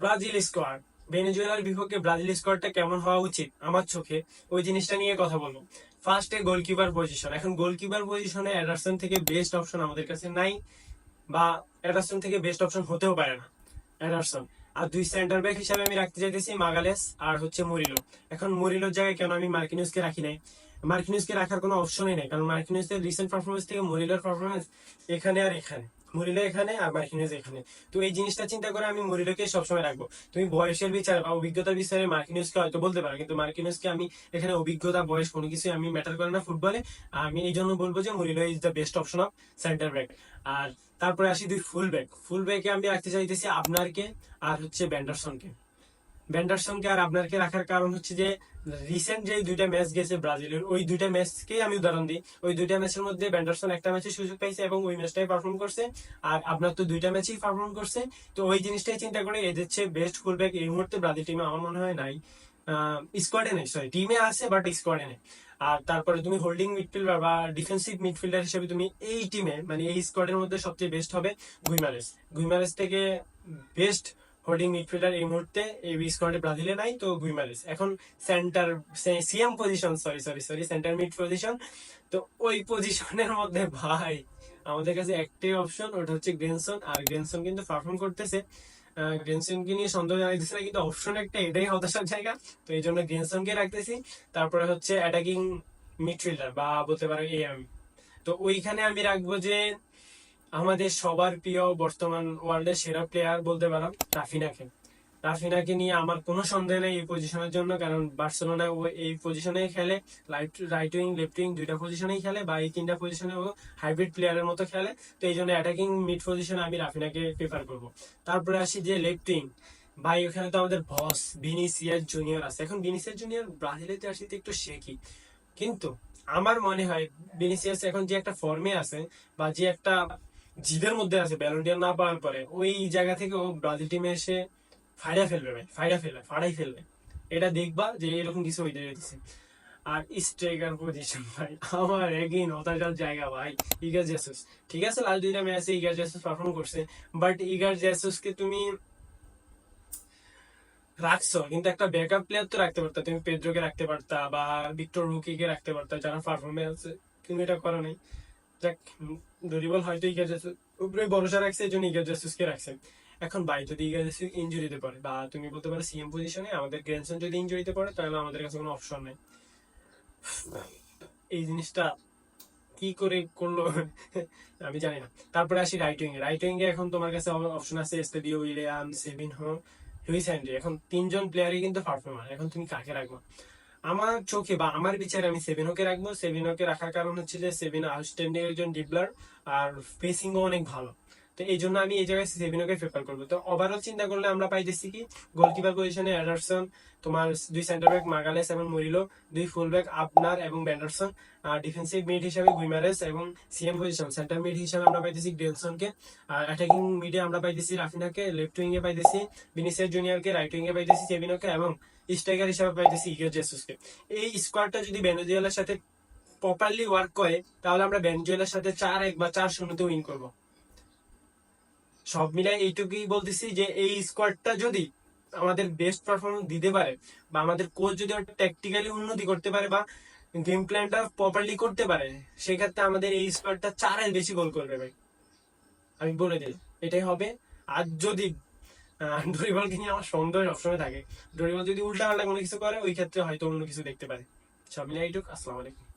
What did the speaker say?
Brazil squad. ভেনেজুয়েলার বিপক্ষে Brazil স্কোয়াডটা কেমন হওয়া উচিত? আমার চোখে ওই জিনিসটা নিয়ে কথা বলব ফার্স্টে গোলকিপার পজিশন এখন গোলকিপার পজিশনে অ্যাডারসন থেকে বেস্ট অপশন আমাদের কাছে নাই, বা অ্যাডারসন থেকে বেস্ট অপশন হতেও পারে না অ্যাডারসন আর দুই সেন্টার ব্যাক হিসাবে আমি রাখতে চাইতেছি মাগালেস আর হচ্ছে মরিলো। এখন মরিলোর জায়গায় কেন আমি মার্কিনিউসকে রাখি নাই? মার্কিনিউসকে রাখার কোনো অপশনই নেই, কারণ মার্কিনিউসের রিসেন্ট পারফরমেন্স থেকে মরিলোর পারফরমেন্স এখানে আর এখানে। মরিলো এখানে আর মার্কিনিউস এখানে। তো এই জিনিসটা চিন্তা করে আমি মরিলাকে সবসময় রাখব। তুমি বয়সের বিচার বা অভিজ্ঞতা বিচারে মার্কিনিউসকে হয়তো বলতে পারো, কিন্তু মার্কিনিউসকে আমি এখানে অভিজ্ঞতা, বয়স কোনো কিছু আমি ম্যাটার করে না ফুটবলে। আমি এই জন্য বলব যে মরিলা is the best option of centre back আর তারপরে আসি দুই ফুল ব্যাক ফুল ব্যাকে আমি রাখতে চাইতেছি আপনারকে আর হচ্ছে ব্যান্ডারসনকে। ব্যান্ডারসনকে আর আপনারকে রাখার কারণ হচ্ছে যে রিসেন্ট যে দুইটা ম্যাচ গেছে ব্রাজিলের, ওই দুইটা ম্যাচকেই আমি উদাহরণ দিই। ওই দুইটা ম্যাচের মধ্যে ব্যান্ডারসন একটা ম্যাচে সুযোগ পাইছে এবং ওই ম্যাচটাই পারফর্ম করছে। আর আপনার তো দুইটা ম্যাচেই পারফর্ম করছে। তো ওই জিনিসটাই চিন্তা করে এদের চেয়ে বেস্ট ফুলব্যাক এই মুহূর্তে ব্রাজিল টিমে আমার মনে হয় নাই। স্কোয়াডে নেই সরি টিমে আছে বাট স্কোয়াডে নেই। আর তারপরে তুমি হোল্ডিং মিডফিল্ডার বা ডিফেন্সিভ মিডফিল্ডার হিসেবে তুমি এই টিমে মানে এই স্কোয়াডের মধ্যে সবচেয়ে বেস্ট হবে গুইমারেস। গুইমারেস থেকে বেস্ট হোল্ডিং মিডফিল্ডার এই মুহূর্তে এই স্কোয়াডে ব্রাজিলে নাই, তো গুইমারেস। এখন centre CM position sorry sorry sorry centre mid position তো ওই পজিশনের মধ্যে ভাই, আমাদের কাছে একটাই অপশন ওটা হচ্ছে গ্রেনসন আর গ্রেনসন কিন্তু পারফর্ম করতেছে। গ্রেনসনকে নিয়ে সন্দেহ জানাইতেছে না, কিন্তু অপশন একটা এটাই হতাশার জায়গা। তো এই জন্য গ্রেনসনকে রাখতেছি। তারপরে হচ্ছে অ্যাটাকিং মিডফিল্ডার বা বলতে পারো এএম তো ওইখানে আমি রাখব যে আমাদের সবার প্রিয় বর্তমান ওয়ার্ল্ডের সেরা প্লেয়ার বলতে পারো রাফিনাকে। রাফিনাকে নিয়ে আমার কোনো সন্দেহ নেই এই পজিশনের জন্য, কারণ বার্সেলোনা ও এই পজিশনে খেলে রাইট উইং লেফট উইং দুইটা পজিশনেই খেলে বা এই তিনটা পজিশনে ও হাইব্রিড প্লেয়ারের মতো খেলে। তো এই জন্য অ্যাটাকিং মিড পজিশনে আমি রাফিনাকে প্রেফার করব। তারপরে আসি যে লেফট উইং ভাই, ওখানে তো আমাদের বস ভিনিসিয়াস জুনিয়র আছে। এখন ভিনিসিয়াস জুনিয়র ব্রাজিলের জার্সিতে একটু শেখি কিন্তু আমার মনে হয় ভিনিসিয়াস এখন যে একটা ফর্মে আছে বা যে একটা জিদের মধ্যে আছে ব্যালন্ডিয়ার না পাওয়ার পরে ওই জায়গা থেকে ও ব্রাজিল টিমে এসে ফাইডা ফেলবে ভাই ফাইডা ফেলবে, ফাড়াই ফেলবে। এটা দেখবা যে এরকম কিছু হইতে যেতেছে আর স্ট্রাইকার পজিশন ভাই, আমার এগেইন হতাশার জায়গা ভাই ইগার জেসুস ঠিক আছে লাল দুইটা ম্যাচে ইগার জেসুস পারফর্ম করছে বাট ইগার জেসুসকে তুমি রাখছো, কিন্তু একটা ব্যাকআপ প্লেয়ার তো রাখতে পারতা, তুমি পেদ্রোকে রাখতে পারতা বা ভিক্টর রুকিকে রাখতে পারতা, যারা পারফরমেন্স কিন্তু এটা করো নাই। যাক ডরিবল হয়তো উপরে ভরসা রাখছে রাখছে। এখন বাই যদি ইঞ্জুরিতে পড়ে, বা তুমি বলতে পারো সিএম পজিশনে আমাদের গ্র্যান্ডসন যদি ইঞ্জুরিতে পড়ে, তাহলে আমাদের কাছে কোনো অপশন নেই। এই জিনিসটা কি করে করল, আমি জানি না। তারপরে আসি রাইট উইং এ এখন তোমার কাছে অপশন আছে Estevao Willian Savinho Luis এখন তিনজন প্লেয়ারই কিন্তু পারফর্মার এখন তুমি কাকে রাখব? আমার চোখে বা আমার বিচারে আমি সেভিনোকে রাখব। সেভিনোকে রাখার কারণ হচ্ছে যে সেভিন আউটস্ট্যান্ডিং একজন ডিবলার আর পেসিংও অনেক ভালো। তো এই জন্য আমি এই জায়গায় সেভিনোকে প্রেফার করব। তো ওভারঅল চিন্তা করলে আমরা পাইতেছি কি গোলকিপার পজিশনে অ্যাডারসন তোমার দুই সেন্টার ব্যাক মাগালেস এবং মরিলো দুই ফুল ব্যাক আপনার এবং ব্যান্ডারসন আর ডিফেন্সিভ মিড হিসাবে গুইমারেস এবং সিএম পজিশন সেন্টার মিড হিসাবে আমরা পাইতেছি গ্রেলসনকে আর অ্যাটাকিং মিডে আমরা পাইতেছি রাফিনাকে লেফট উইং এ পাইতেছি বিনিসিয়াস জুনিয়রকে রাইট উইং এ পাইতেছি সেভিনোকে এবং স্ট্রাইকার হিসাবে পাইতেছি ইগের জেসুসকে এই স্কোয়াডটা যদি ভেনেজুয়েলার সাথে প্রপারলি ওয়ার্ক করে, তাহলে আমরা ভেনেজুয়েলার সাথে চার এক বা চার শূন্যতে উইন করব। সব মিলাই এইটুকুই বলতেছি যে এই স্কোয়াডটা যদি আমাদের বেস্ট পারফরমেন্স দিতে পারে বা আমাদের কোচ যদি ট্যাকটিক্যালি উন্নতি করতে পারে বা গেম প্ল্যানটা প্রপারলি করতে পারে, সেক্ষেত্রে আমাদের এই স্কোয়াডটা চারের বেশি গোল করবে ভাই। আমি বলে দিই এটাই হবে। আর যদি ডরিবলকে নিয়ে আমার সন্দেহ সবসময় থাকে। ডরিবল যদি উল্টা পাল্টা কোনো কিছু করে, ওই ক্ষেত্রে হয়তো অন্য কিছু দেখতে পারে। সব মিলাই এইটুক। আসসালামু আলাইকুম।